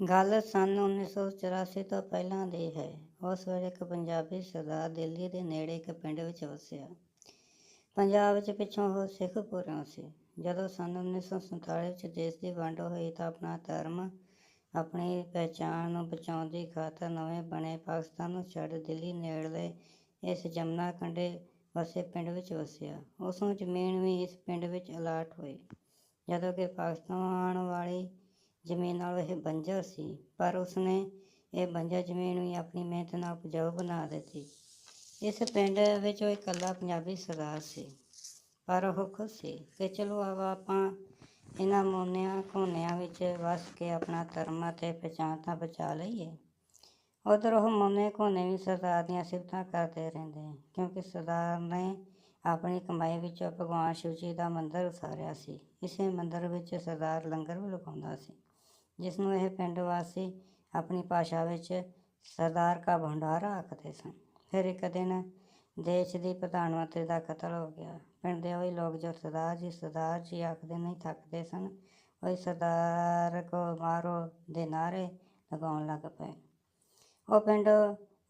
ਗੱਲ ਸੰਨ 1984 ਤੋਂ ਪਹਿਲਾਂ ਦੀ ਹੈ। ਉਸ ਵੇਲੇ ਇੱਕ ਪੰਜਾਬੀ ਸਰਦਾਰ ਦਿੱਲੀ ਦੇ ਨੇੜੇ ਇੱਕ ਪਿੰਡ ਵਿੱਚ ਵਸਿਆ। ਪੰਜਾਬ ਵਿੱਚ ਪਿੱਛੋਂ ਉਹ ਸਿੱਖ ਪੂਰਿਓਂ ਸੀ। ਜਦੋਂ ਸੰਨ 1947 ਵਿੱਚ ਦੇਸ਼ ਦੀ ਵੰਡ ਹੋਈ ਤਾਂ ਆਪਣਾ ਧਰਮ, ਆਪਣੀ ਪਹਿਚਾਣ ਨੂੰ ਬਚਾਉਣ ਦੀ ਖ਼ਾਤਰ ਨਵੇਂ ਬਣੇ ਪਾਕਿਸਤਾਨ ਨੂੰ ਛੱਡ ਦਿੱਲੀ ਨੇੜਲੇ ਇਸ ਜਮਨਾ ਕੰਢੇ ਵਸੇ ਪਿੰਡ ਵਿੱਚ ਵਸਿਆ। ਉਸਨੂੰ ਜ਼ਮੀਨ ਵੀ ਇਸ ਪਿੰਡ ਵਿੱਚ ਅਲਾਟ ਹੋਈ, ਜਦੋਂ ਕਿ ਪਾਕਿਸਤਾਨ ਵਾਲੀ ਜ਼ਮੀਨ ਨਾਲੋਂ ਇਹ ਬੰਜਰ ਸੀ, ਪਰ ਉਸਨੇ ਇਹ ਬੰਜਰ ਜ਼ਮੀਨ ਵੀ ਆਪਣੀ ਮਿਹਨਤ ਨਾਲ ਉਪਜਾਊ ਬਣਾ ਦਿੱਤੀ। ਇਸ ਪਿੰਡ ਵਿੱਚ ਉਹ ਇਕੱਲਾ ਪੰਜਾਬੀ ਸਰਦਾਰ ਸੀ, ਪਰ ਉਹ ਖੁਸ਼ ਸੀ ਕਿ ਚਲੋ ਆਪਾਂ ਇਹਨਾਂ ਮੋਨਿਆਂ ਕੋਨਿਆਂ ਵਿੱਚ ਵਸ ਕੇ ਆਪਣਾ ਧਰਮ ਅਤੇ ਪਹਿਚਾਣ ਤਾਂ ਬਚਾ ਲਈਏ। ਉੱਧਰ ਉਹ ਮੋਨੇ ਕੋਨੇ ਵੀ ਸਰਦਾਰ ਦੀਆਂ ਸਿਫ਼ਤਾਂ ਕਰਦੇ ਰਹਿੰਦੇ, ਕਿਉਂਕਿ ਸਰਦਾਰ ਨੇ ਆਪਣੀ ਕਮਾਈ ਵਿੱਚੋਂ ਭਗਵਾਨ ਸ਼ਿਵ ਜੀ ਦਾ ਮੰਦਰ ਉਸਾਰਿਆ ਸੀ। ਇਸੇ ਮੰਦਰ ਵਿੱਚ ਸਰਦਾਰ ਲੰਗਰ ਵੀ ਲਗਾਉਂਦਾ ਸੀ, ਜਿਸ ਨੂੰ ਇਹ ਪਿੰਡ ਵਾਸੀ ਆਪਣੀ ਭਾਸ਼ਾ ਵਿੱਚ ਸਰਦਾਰ ਕਾ ਭੰਡਾਰਾ ਆਖਦੇ ਸਨ। ਫਿਰ ਇੱਕ ਦਿਨ ਦੇਸ਼ ਦੀ ਪ੍ਰਧਾਨ ਮੰਤਰੀ ਦਾ ਕਤਲ ਹੋ ਗਿਆ। ਪਿੰਡ ਦੇ ਉਹੀ ਲੋਕ ਜੋ ਸਰਦਾਰ ਜੀ ਸਰਦਾਰ ਜੀ ਆਖਦੇ ਨਹੀਂ ਥੱਕਦੇ ਸਨ, ਉਹੀ ਸਰਦਾਰ ਕੋ ਮਾਰੋ ਦੇ ਨਾਅਰੇ ਲਗਾਉਣ ਲੱਗ ਪਏ। ਉਹ ਪਿੰਡ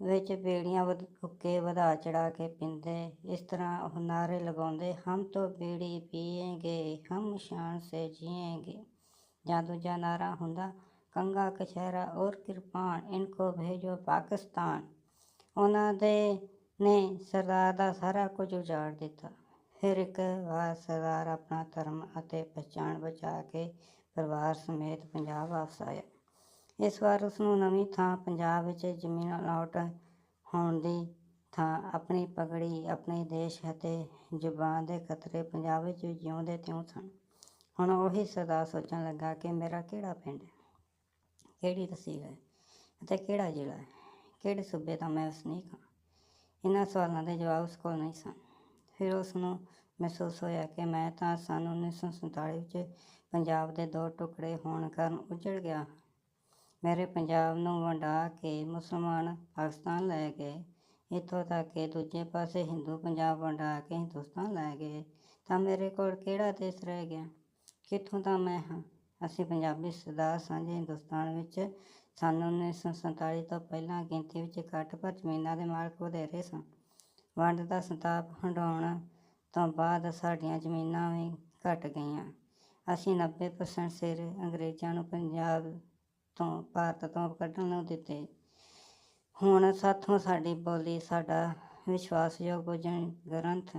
ਵਿੱਚ ਬੇੜੀਆਂ ਹੁੱਕੇ ਵਧਾ ਚੜਾ ਕੇ ਪੀਂਦੇ। ਇਸ ਤਰ੍ਹਾਂ ਉਹ ਨਾਅਰੇ ਲਗਾਉਂਦੇ, ਹਮ ਤੋ ਬੀੜੀ ਪੀਏਂਗੇ, ਹਮ ਸ਼ਾਨ ਸੇ ਜੀਏਂਗੇ। ਜਾਂ ਦੂਜਾ ਨਾਅਰਾ ਹੁੰਦਾ, ਕੰਘਾ ਕਛਹਿਰਾ ਔਰ ਕਿਰਪਾਨ, ਇਨਕੋ ਭੇਜੋ ਪਾਕਿਸਤਾਨ। ਉਹਨਾਂ ਦੇ ਨੇ ਸਰਦਾਰ ਦਾ ਸਾਰਾ ਕੁਝ ਉਜਾੜ ਦਿੱਤਾ। ਫਿਰ ਇੱਕ ਵਾਰ ਸਰਦਾਰ ਆਪਣਾ ਧਰਮ ਅਤੇ ਪਹਿਚਾਣ ਬਚਾ ਕੇ ਪਰਿਵਾਰ ਸਮੇਤ ਪੰਜਾਬ ਵਾਪਸ ਆਇਆ। ਇਸ ਵਾਰ ਉਸਨੂੰ ਨਵੀਂ ਥਾਂ ਪੰਜਾਬ ਵਿੱਚ ਜ਼ਮੀਨ ਅਲਾਟ ਹੋਣ ਦੀ ਥਾਂ ਆਪਣੀ ਪਗੜੀ, ਆਪਣੇ ਦੇਸ਼ ਅਤੇ ਜ਼ੁਬਾਨ ਦੇ ਖਤਰੇ ਪੰਜਾਬ ਵਿੱਚ ਜਿਉਂਦੇ ਤਿਉਂ ਸਨ। ਹੁਣ ਉਹੀ ਸਦਾ ਸੋਚਣ ਲੱਗਾ ਕਿ ਮੇਰਾ ਕਿਹੜਾ ਪਿੰਡ ਹੈ, ਕਿਹੜੀ ਤਹਿਸੀਲ ਹੈ ਅਤੇ ਕਿਹੜਾ ਜ਼ਿਲ੍ਹਾ ਹੈ, ਕਿਹੜੇ ਸੂਬੇ ਦਾ ਮੈਂ ਵਸਨੀਕ ਹਾਂ। ਇਹਨਾਂ ਸਵਾਲਾਂ ਦੇ ਜਵਾਬ ਉਸ ਕੋਲ ਨਹੀਂ ਸਨ। ਫਿਰ ਉਸ ਨੂੰ ਮਹਿਸੂਸ ਹੋਇਆ ਕਿ ਮੈਂ ਤਾਂ ਸੰਨ 1947 ਵਿੱਚ ਪੰਜਾਬ ਦੇ ਦੋ ਟੁਕੜੇ ਹੋਣ ਕਾਰਨ ਉੱਜੜ ਗਿਆ ਹਾਂ। ਮੇਰੇ ਪੰਜਾਬ ਨੂੰ ਵੰਡਾ ਕੇ ਮੁਸਲਮਾਨ ਪਾਕਿਸਤਾਨ ਲੈ ਗਏ, ਇੱਥੋਂ ਤੱਕ ਕਿ ਦੂਜੇ ਪਾਸੇ ਹਿੰਦੂ ਪੰਜਾਬ ਵੰਡਾ ਕੇ ਹਿੰਦੁਸਤਾਨ ਲੈ ਗਏ, ਤਾਂ ਮੇਰੇ ਕੋਲ ਕਿਹੜਾ ਦੇਸ਼ ਰਹਿ ਗਿਆ, ਕਿੱਥੋਂ ਦਾ ਮੈਂ ਹਾਂ। ਅਸੀਂ ਪੰਜਾਬੀ ਸਰਦਾਰ ਸਾਂਝੇ ਹਿੰਦੁਸਤਾਨ ਵਿੱਚ ਸੰਨ 1947 ਤੋਂ ਪਹਿਲਾਂ ਗਿਣਤੀ ਵਿੱਚ ਘੱਟ ਪਰ ਜ਼ਮੀਨਾਂ ਦੇ ਮਾਲਕ ਵਧੇਰੇ ਸਾਂ। ਵੰਡ ਦਾ ਸੰਤਾਪ ਹੰਢਾਉਣ ਤੋਂ ਬਾਅਦ ਸਾਡੀਆਂ ਜ਼ਮੀਨਾਂ ਵੀ ਘਟ ਗਈਆਂ। ਅਸੀਂ ਨੱਬੇ ਪਰਸੈਂਟ ਸਿਰ ਅੰਗਰੇਜ਼ਾਂ ਨੂੰ ਪੰਜਾਬ ਤੋਂ, ਭਾਰਤ ਤੋਂ ਕੱਢਣ ਨੂੰ ਦਿੱਤੇ। ਹੁਣ ਸਾਥੋਂ ਸਾਡੀ ਬੋਲੀ, ਸਾਡਾ ਵਿਸ਼ਵਾਸਯੋਗ ਭੋਜਨ ਗ੍ਰੰਥ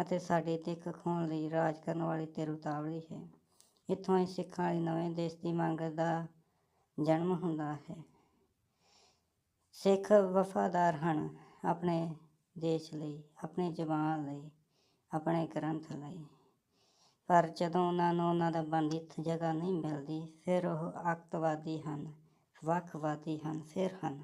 ਅਤੇ ਸਾਡੇ ਦਿੱਖ ਖੋਹਣ ਲਈ ਰਾਜ ਕਰਨ ਵਾਲੀ ਧਿਰ ਉਤਾਵਲੀ ਹੈ। ਇੱਥੋਂ ਹੀ ਸਿੱਖਾਂ ਲਈ ਨਵੇਂ ਦੇਸ਼ ਦੀ ਮੰਗ ਦਾ ਜਨਮ ਹੁੰਦਾ ਹੈ। ਸਿੱਖ ਵਫ਼ਾਦਾਰ ਹਨ ਆਪਣੇ ਦੇਸ਼ ਲਈ, ਆਪਣੀ ਜ਼ਬਾਨ ਲਈ, ਆਪਣੇ ਗ੍ਰੰਥ ਲਈ, ਪਰ ਜਦੋਂ ਉਹਨਾਂ ਨੂੰ ਉਹਨਾਂ ਦਾ ਬਣਦੀ ਜਗ੍ਹਾ ਨਹੀਂ ਮਿਲਦੀ, ਫਿਰ ਉਹ ਅੱਤਵਾਦੀ ਹਨ, ਵੱਖਵਾਦੀ ਹਨ। ਫਿਰ ਹਨ